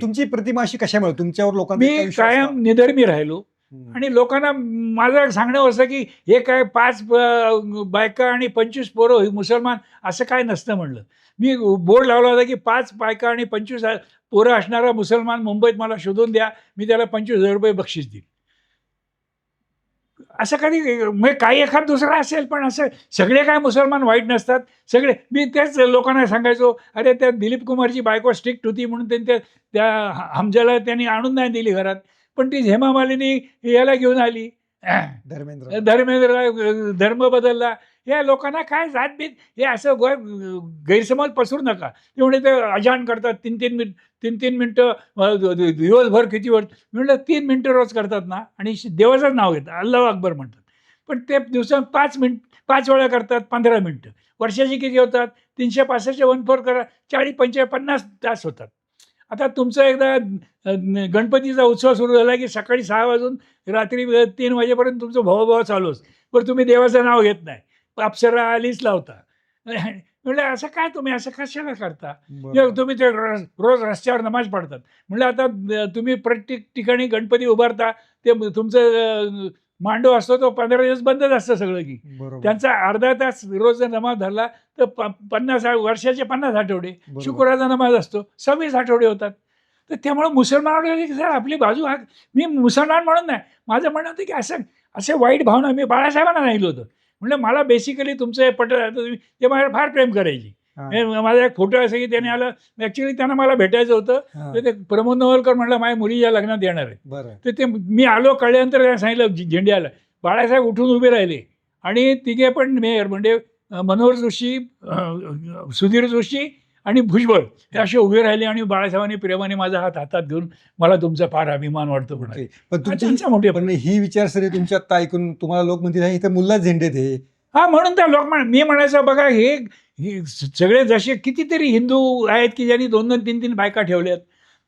तुमची प्रतिमा अशी कशामुळे? तुमच्यावर इतका मी? कायम निधर्मी राहिलो. आणि लोकांना माझं सांगणं असं की हे काय पाच बायका आणि पंचवीस पोरं हे मुसलमान असं काय नसतं म्हणलं. मी बोर्ड लावला होता की पाच बायका आणि पंचवीस पोरं असणारा मुसलमान मुंबईत मला शोधून द्या. मी त्याला पंचवीस हजार रुपये बक्षीस देईन असं कधी म्हणजे काही एखाद दुसरा असेल पण असं सगळे काय मुसलमान वाईट नसतात. सगळे मी तेच लोकांना सांगायचो अरे त्या दिलीप कुमारची बायको स्ट्रिक्ट होती म्हणून त्यांनी त्या त्या हमजाला त्यांनी आणून नाही दिली घरात. पण ती हेमा मालिनी याला घेऊन आली. धर्मेंद्र. धर्मेंद्र धर्म बदलला. या लोकांना काय जातभेद हे असं गोय गैरसमज पसरू नका. ते म्हणजे ते अजान करतात. तीन तीन मिनिट तीन तीन मिनटं दिवसभर किती वेळ म्हणलं तीन मिनटं रोज करतात ना? आणि श- देवाचंच नाव घेतात. अल्लाह अकबर म्हणतात. पण ते दिवसात पाच मिनिट पाच वेळा करतात पंधरा मिनटं. वर्षाची किती होतात? तीनशे पासष्ट वन फोर करा चाळीस पंचे पन्नास तास होतात. आता तुमचं एकदा गणपतीचा उत्सव सुरू झाला की सकाळी सहा वाजून रात्री तीन वाजेपर्यंत तुमचं भावभाव चालूच. पण तुम्ही देवाचं नाव घेत नाही. अप्सरा आलीच लावता म्हणलं असं काय तुम्ही? असं कशाला करता? तुम्ही ते रोज रस्त्यावर नमाज पडतात म्हणलं आता तुम्ही प्रत्येक ठिकाणी गणपती उभारता ते तुमचं मांडव असतो तो पंधरा दिवस बंदच असतं सगळं की. त्यांचा अर्धा तास रोज जर नमाज धरला तर पन्नास वर्षाचे पन्नास आठवडे. शुक्रवारचा नमाज असतो सव्वीस आठवडे होतात. तर त्यामुळं मुसलमानाकडे की सर आपली बाजू हा मी मुसलमान म्हणून नाही. माझं म्हणणं होतं की असं असे वाईट भावना मी बाळासाहेबांना राहिलो होतं. म्हणलं मला बेसिकली तुमचं हे तुम्ही ते माझ्यावर फार प्रेम करायची. माझा एक फोटो असं की त्याने आलं ॲक्च्युली त्यांना मला भेटायचं होतं. तर ते प्रमोद नवलकर म्हणलं माझ्या मुलीच्या लग्नात येणार आहे. तर ते मी आलो कळल्यानंतर त्यांना सांगितलं झेंड्याला. बाळासाहेब उठून उभे राहिले. आणि तिघे पण मेयर म्हणजे मनोहर जोशी सुधीर जोशी आणि भुजबळ हे असे उभे राहिले आणि बाळासाहेबांनी प्रेमाने माझा हात हातात घेऊन मला तुमचा फार अभिमान वाटतो म्हणाले. पण तुमची त्यांचा मोठे पण ही विचारसरणी तुमची आता ऐकून तुम्हाला लोक म्हणतील "हे इथं मुल्ला झेंडे ते हा. म्हणून त्या लोक म्हण मी म्हणायचं बघा हे हे सगळे जसे कितीतरी हिंदू आहेत की ज्यांनी दोन दोन तीन तीन बायका ठेवल्यात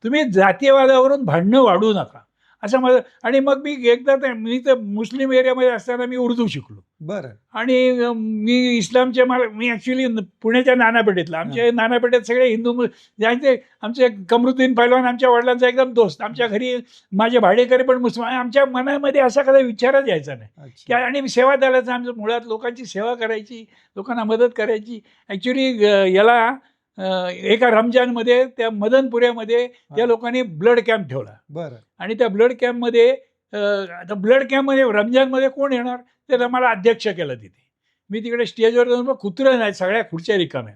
तुम्ही जातीयवादावरून भांडणं वाढवू नका. असं माझं आणि मग मी एकदा ते मी तर मुस्लिम एरियामध्ये असताना मी उर्दू शिकलो. बरं. आणि मी इस्लामचे मला मी ॲक्च्युली पुण्याच्या नानापेठेतला. आमच्या नानापेठेत सगळे हिंदू ज्यांचे आमचे कमरुद्दीन पैलवान आमच्या वडिलांचा एकदम दोस्त. आमच्या घरी माझे भाडेकरी पण मुसलमान आमच्या मनामध्ये असा कधी विचारच यायचा नाही. की आणि सेवा दलाचं आमचं मुळात लोकांची सेवा करायची लोकांना मदत करायची. ॲक्च्युली याला एका रमजानमध्ये त्या मदनपुऱ्यामध्ये त्या लोकांनी ब्लड कॅम्प ठेवला. बरं. आणि त्या ब्लड कॅम्पमध्ये आता ब्लड कॅम्पमध्ये रमजानमध्ये कोण येणार? त्याला मला अध्यक्ष केलं तिथे. मी तिकडे स्टेजवर जाऊन कुत्रं नाही सगळ्या खुर्च्या रिकाम्या.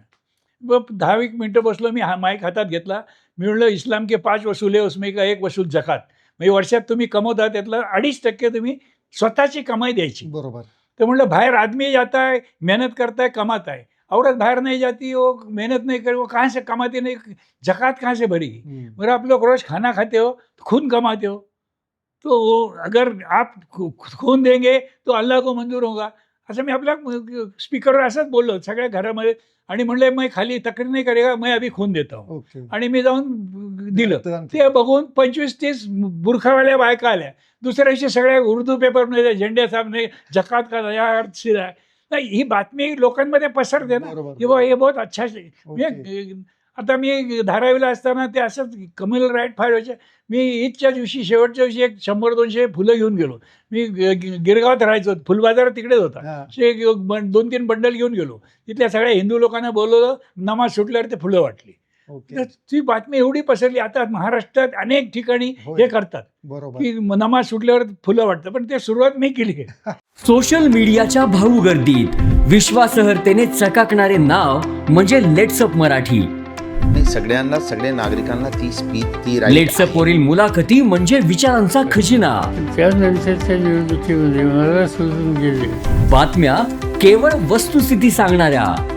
मग दहा एक मिनटं बसलो मी हा माईक हातात घेतला. मी म्हणलं इस्लाम के पाच वसूले उसमे का एक वसूल जकात. म्हणजे वर्षात तुम्ही कमवता त्यातलं अडीच टक्के तुम्ही स्वतःची कमाई द्यायची. बरोबर. तर म्हणलं बाहर आदमी जाता है मेहनत करता है कमाता है औरत बाहर नहीं जाती वो मेहनत नहीं करे वो कहाँ से कमाती नहीं जक़ात कहाँ से भरेगी हम्म. मगर आप लोग रोज खाना खाते हो खून कमाते हो. तो वो अगर आप खून देंगे तो अल्लाह को मंजूर होगा. असं मी आपल्या स्पीकरवर असंच बोललो सगळ्या घरामध्ये. आणि म्हणले मैं खाली तक्रार नाही करेगा मैं अभी खून देता हूँ. आणि मी जाऊन दिलं. ते बघून पंचवीस तीस बुरखावाल्या बायका आल्या. दुसऱ्या दिवशी सगळ्या उर्दू पेपरमध्ये झेंडे सामने जकात का नया अर्थ सिरा है. नाही ही बातमी लोकांमध्ये पसरते ना. बरोबर की बुवा हे बहुत अच्छा. म्हणजे आता मी धारावीला असताना ते असंच कमल राईट फायर व्हायचे मी ईदच्या दिवशी शेवटच्या दिवशी एक शंभर दोनशे फुलं घेऊन गेलो. मी ग- ग- गिरगावात राहायचो. फुलबाजार तिकडेच होता. हा. असे एक बं- दोन तीन बंडल घेऊन गेलो. तिथल्या सगळ्या हिंदू लोकांना बोलवलं नमाज सुटल्यावर ते फुलं वाटली. तर ती बातमी एवढी पसरली आता महाराष्ट्रात अनेक ठिकाणी. हे करतात बरोबर. की नमाज सुटल्यावर फुलं वाटतं पण ते सुरुवात मी केली आहे. सोशल मीडियाच्या भाऊ गर्दीत विश्वासहर्तेने चकाकणारे नाव म्हणजे लेट्सअप मराठी. नाही सगळ्यांना सगळ्या नागरिकांना ती स्पीच ती लेट्सअप. वरील मुलाखती म्हणजे विचारांचा खजिना. त्यानंतरच्या निवडणुकीमध्ये मला सोडून गेले. बातम्या केवळ वस्तुस्थिती सांगणाऱ्या.